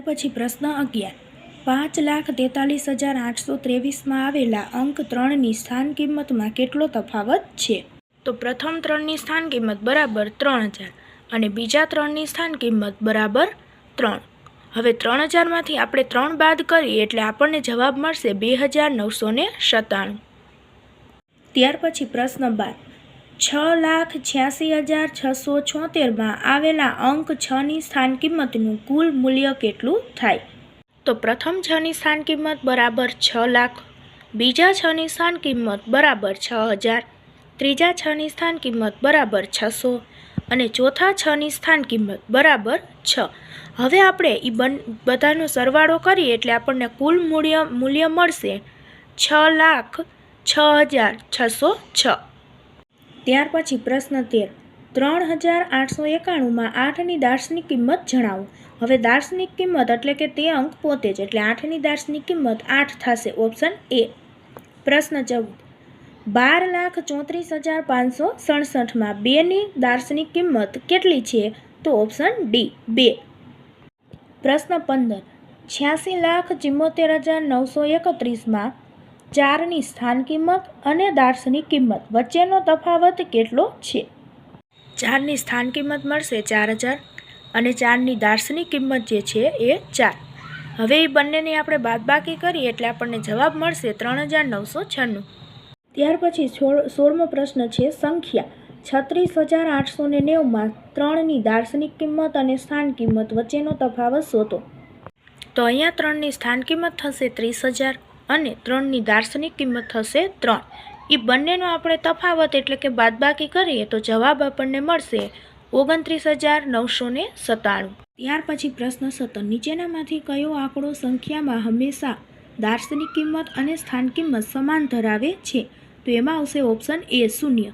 ત્યાર પછી પ્રશ્ન અગિયાર. પાંચ લાખ તેતાલીસ હજાર આઠસો ત્રેવીસમાં આવેલા અંક ત્રણની સ્થાન કિંમતમાં કેટલો તફાવત છે? તો પ્રથમ ત્રણની સ્થાન કિંમત બરાબર ત્રણ હજાર અને બીજા ત્રણની સ્થાન કિંમત બરાબર ત્રણ. હવે ત્રણ હજારમાંથી આપણે ત્રણ બાદ કરીએ એટલે આપણને જવાબ મળશે બે હજાર નવસો ને સત્તાણું. ત્યાર પછી પ્રશ્ન બાર. છ લાખ છ્યાસી હજાર છસો છોતેરમાં આવેલા અંક છની સ્થાન કિંમતનું કુલ મૂલ્ય કેટલું થાય? તો પ્રથમ છની સ્થાન કિંમત બરાબર છ લાખ, બીજા છની સ્થાન કિંમત બરાબર છ હજાર, ત્રીજા છની સ્થાન કિંમત બરાબર છસો અને ચોથા છની સ્થાન કિંમત બરાબર છ. હવે આપણે એ બન, બધાનો સરવાળો કરીએ એટલે આપણને કુલ મૂલ્ય મૂલ્ય મળશે છ લાખ છ હજાર છસો છ. ત્યાર પછી પ્રશ્ન તેર. ત્રણ હજાર આઠસો એકાણુંમાં આઠની દાર્શનિક કિંમત જણાવો. હવે દાર્શનિક કિંમત એટલે કે તે અંક પોતે જ, એટલે આઠની દાર્શનિક કિંમત આઠ થશે, ઓપ્શન એ. પ્રશ્ન ચૌદ બાર લાખ ચોત્રીસ હજાર પાંચસો સડસઠમાં બેની દાર્શનિક કિંમત કેટલી છે? તો ઓપ્શન ડી, બે. પ્રશ્ન પંદર. છ્યાસી લાખ ચિમ્મોતેર હજાર નવસો એકત્રીસમાં ચારની સ્થાન કિંમત અને દાર્શનિક કિંમત વચ્ચેનો તફાવત કેટલો છે? ચારની સ્થાન કિંમત મળશે ચાર હજાર અને ચારની દાર્શનિક કિંમત જે છે એ ચાર. હવે એ બંનેની આપણે બાદબાકી કરીએ એટલે આપણને જવાબ મળશે ત્રણ હજાર નવસો છન્નું. ત્યાર પછી સોળ, સોળમો પ્રશ્ન છે સંખ્યા. છત્રીસ હજાર આઠસો ને નેવુંમાં ત્રણની દાર્શનિક કિંમત અને સ્થાન કિંમત વચ્ચેનો તફાવત શોધો. તો અહીંયા ત્રણની સ્થાન કિંમત થશે ત્રીસ હજાર. અને ત્રણની દાર્શનિક કિંમત થશે ત્રણ. એ બંનેનો આપણે તફાવત એટલે કે બાદબાકી કરીએ તો જવાબ આપણને મળશે ઓગણત્રીસ હજાર નવસો ને સત્તાણું. ત્યાર પછી પ્રશ્ન સત્તર. નીચેનામાંથી કયો આંકડો સંખ્યામાં હંમેશા દાર્શનિક કિંમત અને સ્થાન કિંમત સમાન ધરાવે છે? તો એમાં આવશે ઓપ્શન એ શૂન્ય.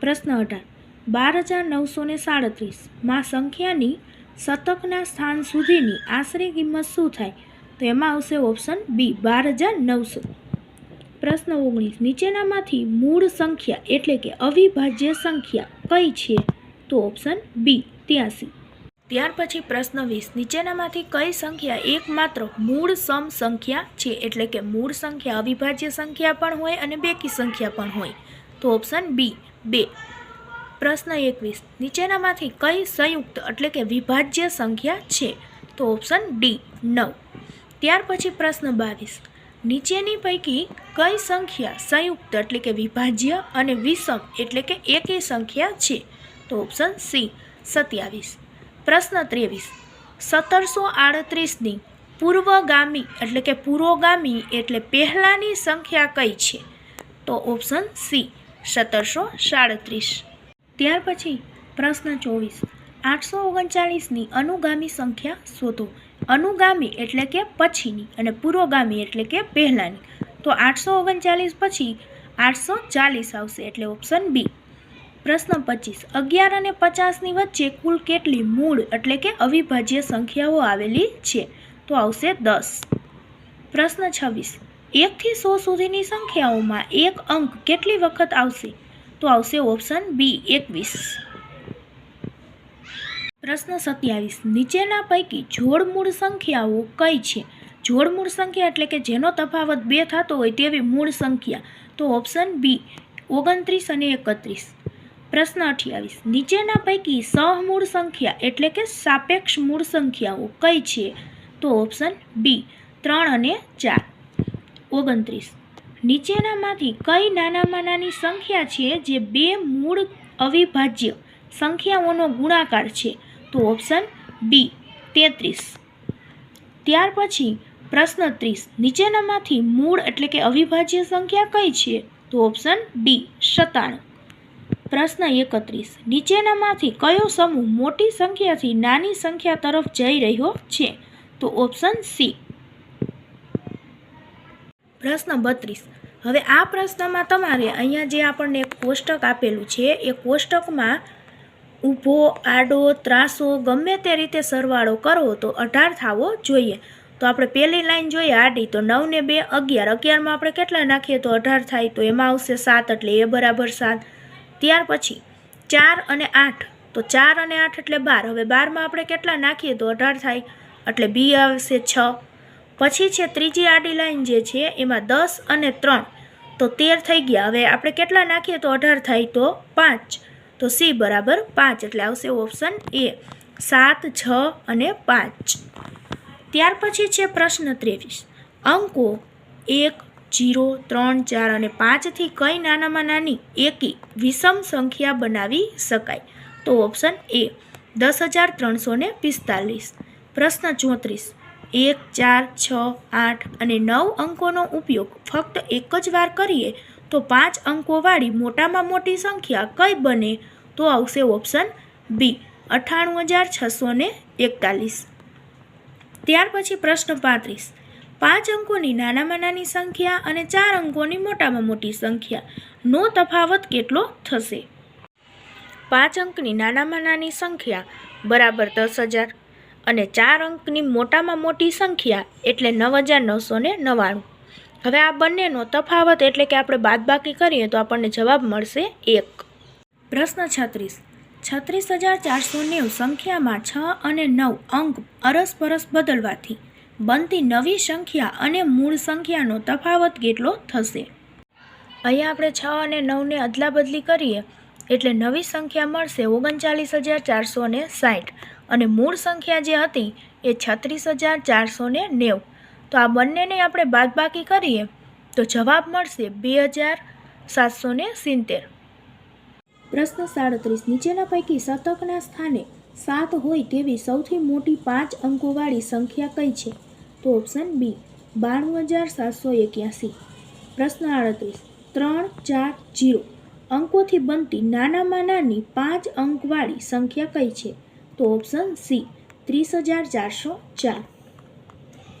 પ્રશ્ન અઢાર. બાર હજાર નવસો ને સાડત્રીસમાં સંખ્યાની શતકના સ્થાન સુધીની આશરે કિંમત શું થાય? તો એમાં આવશે ઓપ્શન બી બાર હજાર નવસો. પ્રશ્ન ઓગણીસ, નીચેનામાંથી મૂળ સંખ્યા એટલે કે અવિભાજ્ય સંખ્યા કઈ છે? તો ઓપ્શન બી ત્યાસી. ત્યાર પછી પ્રશ્ન વીસ, નીચેનામાંથી કઈ સંખ્યા એકમાત્ર મૂળ સમ સંખ્યા છે? એટલે કે મૂળ સંખ્યા, અવિભાજ્ય સંખ્યા પણ હોય અને બેકી સંખ્યા પણ હોય. તો ઓપ્શન બી બે. પ્રશ્ન એકવીસ, નીચેનામાંથી કઈ સંયુક્ત એટલે કે વિભાજ્ય સંખ્યા છે? તો ઓપ્શન ડી નવ. ત્યાર પછી પ્રશ્ન બાવીસ. નીચેની પૈકી કઈ સંખ્યા સંયુક્ત એટલે કે વિભાજ્ય અને વિષમ એટલે કે એકી સંખ્યા છે? તો ઓપ્શન સી સત્યાવીસ. પ્રશ્ન ત્રેવીસ. સત્તરસો આડત્રીસની પૂર્વગામી એટલે કે પુરોગામી એટલે પહેલાંની સંખ્યા કઈ છે? તો ઓપ્શન સી સત્તરસો સાડત્રીસ. ત્યાર પછી પ્રશ્ન ચોવીસ. આઠસો ઓગણચાળીસની અનુગામી સંખ્યા શોધો. અનુગામી એટલે કે પછીની અને પુરોગામી એટલે કે પહેલાંની. તો આઠસો ઓગણચાલીસ પછી આઠસો ચાલીસ આવશે એટલે ઓપ્શન બી પ્રશ્ન પચીસ. અગિયાર અને પચાસની વચ્ચે કુલ કેટલી મૂળ એટલે કે અવિભાજ્ય સંખ્યાઓ આવેલી છે? તો આવશે દસ. પ્રશ્ન છવ્વીસ. એકથી સો સુધીની સંખ્યાઓમાં એક અંક કેટલી વખત આવશે? તો આવશે ઓપ્શન બી એકવીસ. પ્રશ્ન સત્યાવીસ. નીચેના પૈકી જોડમૂળ સંખ્યાઓ કઈ છે? જોડમૂળ સંખ્યા એટલે કે જેનો તફાવત બે થતો હોય તેવી મૂળ સંખ્યા. તો ઓપ્શન બી ઓગણત્રીસ અને એકત્રીસ. પ્રશ્ન અઠ્યાવીસ. નીચેના પૈકી સહમૂળ સંખ્યા એટલે કે સાપેક્ષ મૂળ સંખ્યાઓ કઈ છે? તો ઓપ્શન બી ત્રણ અને ચાર. ઓગણત્રીસ. નીચેનામાંથી કઈ નાનામાં નાની સંખ્યા છે જે બે મૂળ અવિભાજ્ય સંખ્યાઓનો ગુણાકાર છે? તો ઓપ્શન બી તેત્રીસ. ત્યાર પછી પ્રશ્ન ત્રીસ, નીચેનામાંથી મૂળ એટલે કે અવિભાજ્ય સંખ્યા કઈ છે? તો ઓપ્શન ડી સત્તાણું. પ્રશ્ન એકત્રીસ, નીચેનામાંથી કયો સમૂહ મોટી સંખ્યાથી નાની સંખ્યા તરફ જઈ રહ્યો છે? તો ઓપ્શન સી પ્રશ્ન બત્રીસ, હવે આ પ્રશ્નમાં તમારે અહીંયા જે આપણને કોષ્ટક આપેલું છે, એ કોષ્ટકમાં ઊભો, આડો, ત્રાસો, ગમે તે રીતે સરવાળો કરવો તો અઢાર થવો જોઈએ. તો આપણે પહેલી લાઈન જોઈએ આડી. તો નવ ને બે, અગિયાર. અગિયારમાં આપણે કેટલા નાખીએ? તો અઢાર થાય. તો એમાં આવશે સાત, એટલે એ બરાબર સાત. ત્યાર પછી ચાર અને આઠ. તો ચાર અને આઠ એટલે બાર. હવે બારમાં આપણે કેટલા નાખીએ? તો અઢાર થાય. એટલે બી આવશે છ. પછી છે ત્રીજી આડી લાઈન જે છે, એમાં દસ અને ત્રણ. તો તેર થઈ ગયા. હવે આપણે કેટલા નાખીએ? તો અઢાર થાય. તો પાંચ. તો સી બરાબર પાંચ એટલે આવશે ઓપ્શન એ સાત, છ અને પાંચ. ત્યાર પછી છે પ્રશ્ન ત્રેવીસ. અંકો એક, જીરો, ત્રણ, ચાર અને પાંચથી કઈ નાનામાં નાની એકી વિષમ સંખ્યા બનાવી શકાય? તો ઓપ્શન એ દસ હજાર ત્રણસો ને પિસ્તાલીસ. પ્રશ્ન ચોત્રીસ. એક, ચાર, છ, આઠ અને નવ અંકોનો ઉપયોગ ફક્ત એક જ વાર કરીએ તો પાંચ અંકોવાળી મોટામાં મોટી સંખ્યા કઈ બને? તો આવશે ઓપ્શન બી, અઠ્ઠાણું હજાર છસો ને એકતાલીસ. ત્યાર પછી પ્રશ્ન પાંત્રીસ. પાંચ અંકોની નાનામાં નાની સંખ્યા અને ચાર અંકોની મોટામાં મોટી સંખ્યા. નો તફાવત કેટલો થશે? પાંચ અંકની નાનામાં નાની સંખ્યા બરાબર દસ હજાર અને ચાર અંકની મોટામાં મોટી સંખ્યા એટલે નવ હજાર નવસો ને નવ્વાણું. હવે આ બંનેનો તફાવત એટલે કે આપણે બાદબાકી કરીએ તો આપણને જવાબ મળશે એક. પ્રશ્ન છત્રીસ. છત્રીસ હજાર ચારસો નેવું સંખ્યામાં છ અને નવ અંક અરસપરસ બદલવાથી બનતી નવી સંખ્યા અને મૂળ સંખ્યાનો તફાવત કેટલો થશે? અહીંયા આપણે છ અને નવને અદલા બદલી કરીએ એટલે નવી સંખ્યા મળશે ઓગણચાલીસ હજાર ચારસો સાઠ અને મૂળ સંખ્યા જે હતી એ છત્રીસ હજાર ચારસો નેવું. તો આ બંનેને આપણે બાદબાકી કરીએ તો જવાબ મળશે બે હજાર સાતસો ને સિત્તેર. પ્રશ્ન સાડત્રીસ. નીચેના પૈકી શતકના સ્થાને સાત હોય તેવી સૌથી મોટી પાંચ અંકોવાળી સંખ્યા કઈ છે? તો ઓપ્શન બી બાણું હજાર સાતસો એક્યાસી. પ્રશ્ન આડત્રીસ. ત્રણ ચાર જીરો. અંકોથી બનતી નાનામાં નાની પાંચ અંકવાળી સંખ્યા કઈ છે? તો ઓપ્શન સી ત્રીસ હજાર ચારસો ચાર.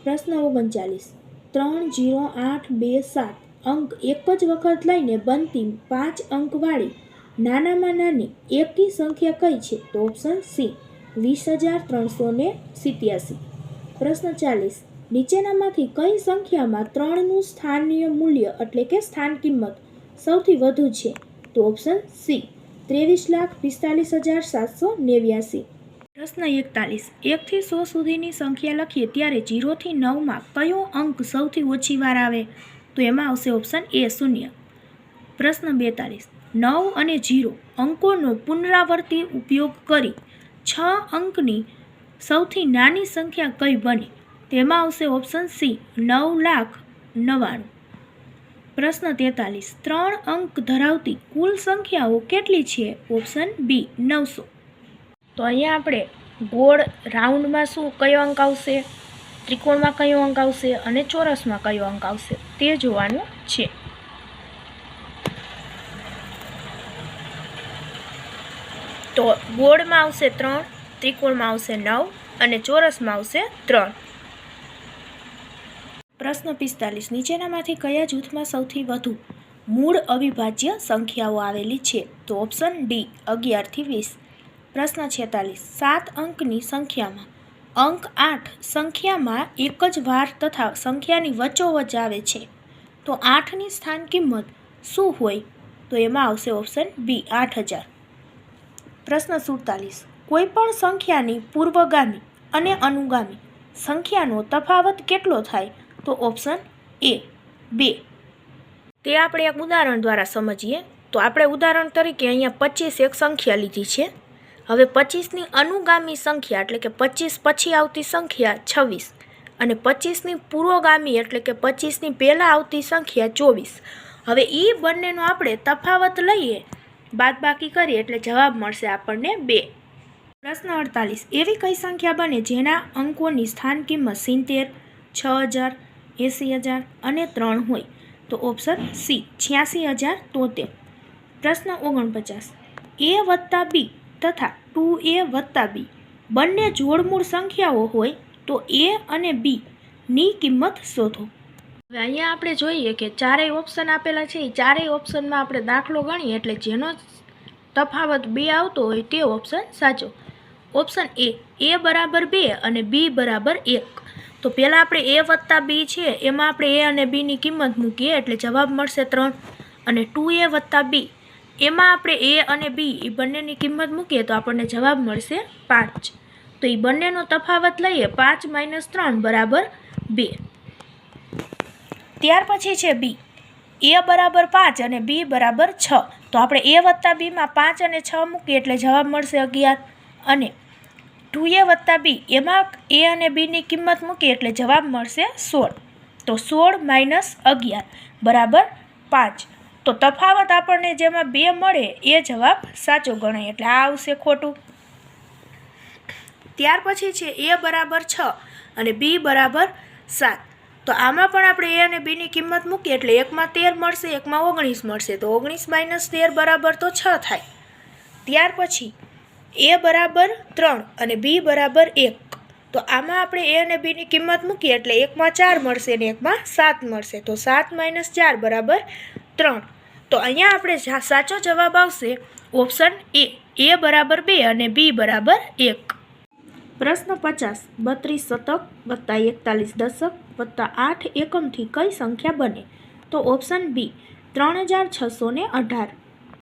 પ્રશ્ન ઓગણચાલીસ. ત્રણ જીરો આઠ બે સાત. અંક એક જ વખત લઈને બનતી પાંચ અંકવાળી નાનામાં નાની એકી સંખ્યા કઈ છે તો ઓપ્શન સી વીસ હજાર ત્રણસો ને સિત્યાસી. પ્રશ્ન ચાલીસ. નીચેનામાંથી કઈ સંખ્યામાં ત્રણનું સ્થાનીય મૂલ્ય એટલે કે સ્થાન કિંમત સૌથી વધુ છે તો ઓપ્શન સી ત્રેવીસ લાખ પિસ્તાલીસ હજાર સાતસો નેવ્યાસી. પ્રશ્ન એકતાલીસ. એકથી સો સુધીની સંખ્યા લખીએ ત્યારે જીરોથી નવમાં કયો અંક સૌથી ઓછી વાર આવે? તો એમાં આવશે ઓપ્શન એ શૂન્ય. પ્રશ્ન બેતાલીસ. નવ અને જીરો અંકોનો પુનરાવર્તી ઉપયોગ કરી છ અંકની સૌથી નાની સંખ્યા કઈ બની? તેમાં આવશે ઓપ્શન સી નવ લાખ નવ્વાણું. પ્રશ્ન તેતાલીસ. ત્રણ અંક ધરાવતી કુલ સંખ્યાઓ કેટલી છે? ઓપ્શન બી નવસો. તો અહીંયા આપણે ગોળ રાઉન્ડમાં શું કયો અંક આવશે? ત્રિકોણમાં કયો અંક આવશે? અને ચોરસમાં કયો અંક આવશે? તે જોવાનું છે. તો ગોળમાં આવશે ત્રણ, ત્રિકોણમાં આવશે નવ અને ચોરસમાં આવશે ત્રણ. પ્રશ્ન પિસ્તાલીસ. નીચેનામાંથી કયા જૂથમાં સૌથી વધુ મૂળ અવિભાજ્ય સંખ્યાઓ આવેલી છે? તો ઓપ્શન ડી, અગિયારથી વીસ. પ્રશ્ન છેતાલીસ. સાત અંકની સંખ્યામાં. અંક આઠ સંખ્યામાં એક જ વાર તથા સંખ્યાની વચ્ચોવચ આવે છે. તો આઠની સ્થાન કિંમત શું હોય? તો એમાં આવશે ઓપ્શન બી આઠ હજાર. પ્રશ્ન સુડતાલીસ. કોઈપણ સંખ્યાની પૂર્વગામી અને અનુગામી સંખ્યાનો તફાવત કેટલો થાય? તો ઓપ્શન એ બે. તે આપણે એક ઉદાહરણ દ્વારા સમજીએ. તો આપણે ઉદાહરણ તરીકે અહીંયા પચીસ એક સંખ્યા લીધી છે. હવે પચીસની અનુગામી સંખ્યા એટલે કે પચીસ પછી આવતી સંખ્યા છવ્વીસ અને પચીસની પૂર્વગામી એટલે કે પચીસની પહેલાં આવતી સંખ્યા ચોવીસ. હવે એ બંનેનો આપણે તફાવત લઈએ. બાદબાકી કરીએ એટલે જવાબ મળશે આપણને બે. પ્રશ્ન અડતાલીસ. એવી કઈ સંખ્યા બને જેના અંકોની સ્થાન કિંમત સિત્તેર, છ હજાર, એંસી હજાર અને ત્રણ હોય? તો ઓપ્શન સી, છ્યાસી હજાર તોતેર. પ્રશ્ન ઓગણપચાસ. એ વત્તા બી તથા ટુ એ વત્તા બી. બંને જોડમૂળ સંખ્યાઓ હોય તો એ અને બી ની કિંમત શોધો. હવે અહીંયા આપણે જોઈએ કે ચારેય ઓપ્શન આપેલા છે. એ ચારેય ઓપ્શનમાં આપણે દાખલો ગણીએ એટલે જેનો તફાવત બે આવતો હોય તે ઓપ્શન સાચો. ઓપ્શન એ એ બરાબર બે અને બી બરાબર એક. તો પહેલાં આપણે એ વત્તા બી છે. એમાં આપણે એ અને બીની કિંમત મૂકીએ એટલે જવાબ મળશે ત્રણ અને ટુ એ વત્તા બી એમાં આપણે એ અને બી એ બંનેની કિંમત મૂકીએ તો આપણને જવાબ મળશે પાંચ. તો એ બંનેનો તફાવત લઈએ પાંચ માઇનસ ત્રણ બરાબર બે. ત્યાર પછી છે બી. એ બરાબર પાંચ અને બી બરાબર છ. તો આપણે એ વત્તા બીમાં પાંચ અને છ મૂકીએ એટલે જવાબ મળશે અગિયાર. અને ટુ એ વત્તા બી, એમાં એ અને બીની કિંમત મૂકીએ એટલે જવાબ મળશે સોળ. તો સોળ માઇનસ અગિયાર બરાબર પાંચ. તો તફાવત આપણને જેમાં બે મળે એ જવાબ સાચો ગણાય. એટલે આ આવશે ખોટું. ત્યાર પછી છે એ બરાબર છ અને બી બરાબર સાત. તો આમાં પણ આપણે એ અને બીની કિંમત મૂકીએ એટલે એકમાં તેર મળશે, એકમાં ઓગણીસ મળશે. તો ઓગણીસ માઇનસ તેર બરાબર તો છ થાય. ત્યાર પછી એ બરાબર ત્રણ અને બી બરાબર એક. તો આમાં આપણે એ અને બીની કિંમત મૂકીએ એટલે એકમાં ચાર મળશે અને એકમાં સાત મળશે. તો સાત માઇનસ ચાર બરાબર ત્રણ. તો અહીંયા આપણે સાચો જવાબ આવશે ઓપ્શન એ એ બરાબર બે અને બી બરાબર એક. પ્રશ્ન પચાસ, બત્રીસ શતક વત્તા એકતાલીસ દશક વત્તા આઠ એકમથી કઈ સંખ્યા બને? તો ઓપ્શન બી, ત્રણ હજાર છસો અઢાર.